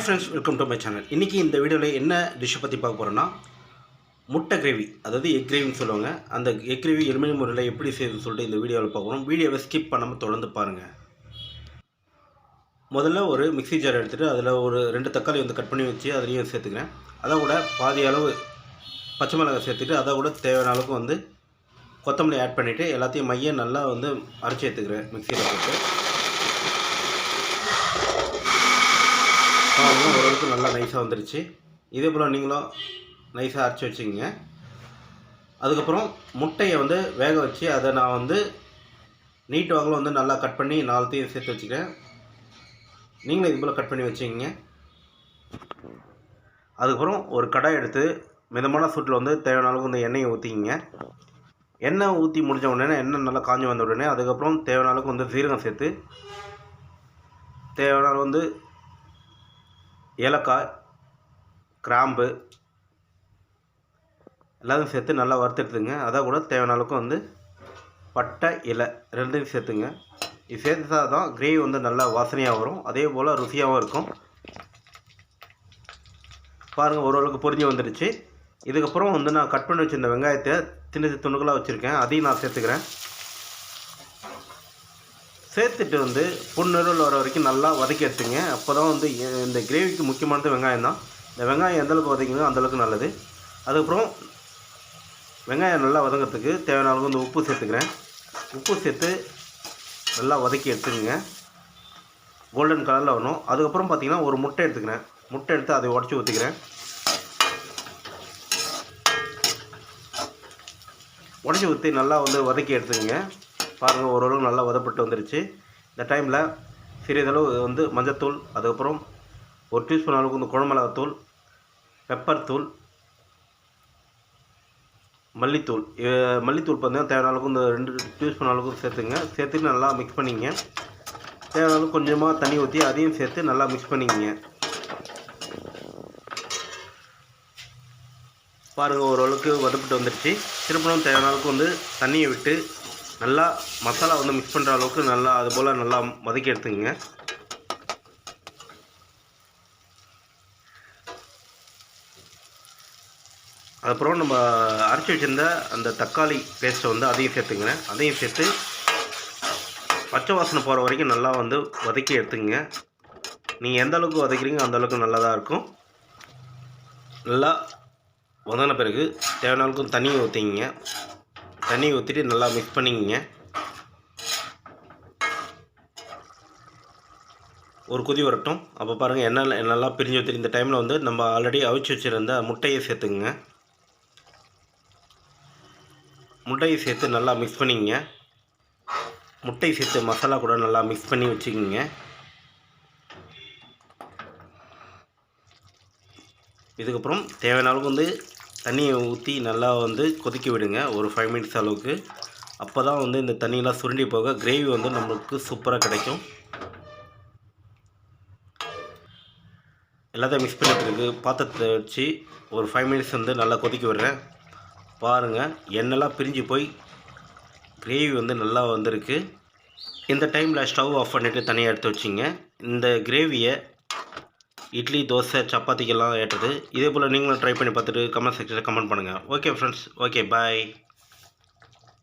Hi friends welcome to my channel இன்றைக்கி இந்த வீடியோவில் என்ன டிஷ்ஷை பற்றி பார்க்க போகிறோன்னா முட்டை கிரேவி. அதாவது எக் கிரேவின்னு சொல்லுவாங்க. அந்த எக் கிரேவி எளிமையான முறையில் எப்படி செய்யுதுன்னு சொல்லிட்டு இந்த வீடியோவில் பார்க்குறோம். வீடியோவை ஸ்கிப் பண்ணாமல் தொடர்ந்து பாருங்கள் முதல்ல ஒரு மிக்ஸி ஜார் எடுத்துகிட்டு அதில் ஒரு ரெண்டு தக்காளி வந்து கட் பண்ணி வச்சு அதுலேயும் சேர்த்துக்கிறேன். அதை கூட பாதி அளவு பச்சை மிளகாய் சேர்த்துட்டு அதை கூட தேவையான அளவுக்கு வந்து கொத்தமல்லி ஆட் பண்ணிவிட்டு எல்லாத்தையும் மையம் நல்லா வந்து அரைச்சி எடுத்துக்கிறேன் மிக்சியில் போட்டு. பாருங்கள் ஓரளவுக்கு நல்லா நைஸாக வந்துருச்சு. இதே போல் நீங்களும் நைஸாக அரைச்சி வச்சுக்கிங்க. அதுக்கப்புறம் முட்டையை வந்து வேக வச்சு அதை நான் வந்து நீட் வாக்கில் வந்து நல்லா கட் பண்ணி நாலுத்தையும் சேர்த்து வச்சுக்கிறேன். நீங்களும் இது போல் கட் பண்ணி வச்சுக்கிங்க. அதுக்கப்புறம் ஒரு கடாய் எடுத்து மிதமான சூட்டில் வந்து தேவையான அளவுக்கு இந்த எண்ணெயை ஊற்றிக்கிங்க எண்ணெய் ஊற்றி முடிஞ்ச உடனே எண்ணெய் நல்லா காஞ்சி வந்த உடனே அதுக்கப்புறம் தேவையான அளவுக்கு வந்து சீரகம் சேர்த்து தேவையான அளவு வந்து ஏலக்காய் கிராம்பு எல்லாத்தையும் சேர்த்து நல்லா வறுத்தெடுத்துங்க அதை கூட தேவையான அளவுக்கு வந்து பட்டை இலை ரெண்டையும் சேர்த்துங்க. இது சேர்த்தா தான் கிரேவி வந்து நல்லா வாசனையாக வரும். அதே போல் ருசியாகவும் இருக்கும். பாருங்கள் ஓரளவுக்கு பொரிஞ்சு வந்துடுச்சு. இதுக்கப்புறம் வந்து நான் கட் பண்ணி வச்சுருந்த வெங்காயத்தை சின்ன துணுக்களாக வச்சுருக்கேன். அதையும் நான் சேர்த்துக்கிறேன். சேர்த்துட்டு வந்து புண்ணுருள் வர வரைக்கும் நல்லா வதக்கி எடுத்துங்க. அப்போ தான் வந்து இந்த கிரேவிக்கு முக்கியமானது வெங்காயம் தான். இந்த வெங்காயம் எந்தளவுக்கு வதக்கிங்களோ அந்தளவுக்கு நல்லது. அதுக்கப்புறம் வெங்காயம் நல்லா வதங்கிறதுக்கு தேவையான அளவுக்கு வந்து உப்பு சேர்த்துக்கிறேன். உப்பு சேர்த்து நல்லா வதக்கி எடுத்துக்கோங்க. கோல்டன் கலரில் வரணும். அதுக்கப்புறம் பார்த்தீங்கன்னா ஒரு முட்டை எடுத்துக்கிறேன். முட்டை எடுத்து அதை உடச்சி ஊற்றிக்கிறேன் உடச்சி ஊற்றி நல்லா வந்து வதக்கி எடுத்துக்கோங்க. பாருங்கள் ஓரளவு நல்லா வதப்பட்டு வந்துருச்சு. இந்த டைமில் சிறிதளவு வந்து மஞ்சத்தூள் அதுக்கப்புறம் ஒரு டீஸ்பூன் அளவுக்கு வந்து குழம்புமிளகாத்தூள் பெப்பர் தூள் மல்லித்தூள். மல்லித்தூள் பார்த்தீங்கன்னா தேவையான அளவுக்கு இந்த ரெண்டு டீஸ்பூன் அளவுக்கு சேர்த்துங்க. சேர்த்துட்டு நல்லா மிக்ஸ் பண்ணிங்க. தேவையான அளவுக்கு கொஞ்சமாக தண்ணி ஊற்றி அதையும் சேர்த்து நல்லா மிக்ஸ் பண்ணிக்கங்க பாருங்கள் ஓரளவுக்கு வதப்பிட்டு வந்துடுச்சு திருப்பணம் தேவையான அளவுக்கு வந்து தண்ணியை விட்டு நல்லா மசாலா வந்து மிக்ஸ் பண்ணுற அளவுக்கு நல்லா அது போல் நல்லா வதக்கி எடுத்துக்கோங்க. அதுக்கப்புறம் நம்ம அரைச்சி வச்சிருந்த அந்த தக்காளி பேஸ்ட்டை வந்து அதையும் சேர்த்துங்க அதையும் சேர்த்து பச்சை வாசனை போகிற வரைக்கும் நல்லா வந்து வதக்கி எடுத்துங்க நீங்கள் எந்த அளவுக்கு வதக்கிறீங்க அந்த அளவுக்கு நல்லதாக இருக்கும். நல்லா வதன பிறகு தேவையான அளவுக்கு தண்ணி ஊற்றிங்க தண்ணி ஊற்றிட்டு நல்லா மிக்ஸ் பண்ணிக்கிங்க. ஒரு கொதி வரட்டும். அப்போ பாருங்கள் எண்ணெய் நல்லா பிரிஞ்சு ஊற்றி இந்த டைமில் வந்து நம்ம ஆல்ரெடி அவிச்சு வச்சுருந்த முட்டையை சேர்த்துங்க முட்டையை சேர்த்து நல்லா மிக்ஸ் பண்ணிக்கங்க. முட்டை சேர்த்து மசாலா கூட நல்லா மிக்ஸ் பண்ணி வச்சுக்கிங்க. இதுக்கப்புறம் தேவையான அளவுக்கு வந்து தண்ணியை ஊற்றி நல்லா வந்து கொதிக்க விடுங்க ஒரு ஃபைவ் மினிட்ஸ் அளவுக்கு. அப்போ தான் வந்து இந்த தண்ணியெலாம் சுருண்டி போக கிரேவி வந்து நம்மளுக்கு சூப்பராக கிடைக்கும். எல்லாத்தையும் மிக்ஸ் பண்ணிட்டுருக்கு பாத்திரத்தை வச்சு ஒரு ஃபைவ் மினிட்ஸ் வந்து நல்லா கொதிக்க விடுறேன். பாருங்கள் எண்ணெய்லாம் பிரிஞ்சு போய் கிரேவி வந்து நல்லா வந்திருக்கு. இந்த டைமில் ஸ்டவ் ஆஃப் பண்ணிவிட்டு தனியாக எடுத்து வச்சிங்க. இந்த கிரேவியை இட்லி தோசை சப்பாத்திக்கெல்லாம் ஏற்றுது. இதே போல் நீங்களும் ட்ரை பண்ணி பார்த்துட்டு கமெண்ட் செக்ஷனில் கமெண்ட் பண்ணுங்கள் ஓகே ஃப்ரெண்ட்ஸ் ஓகே பாய்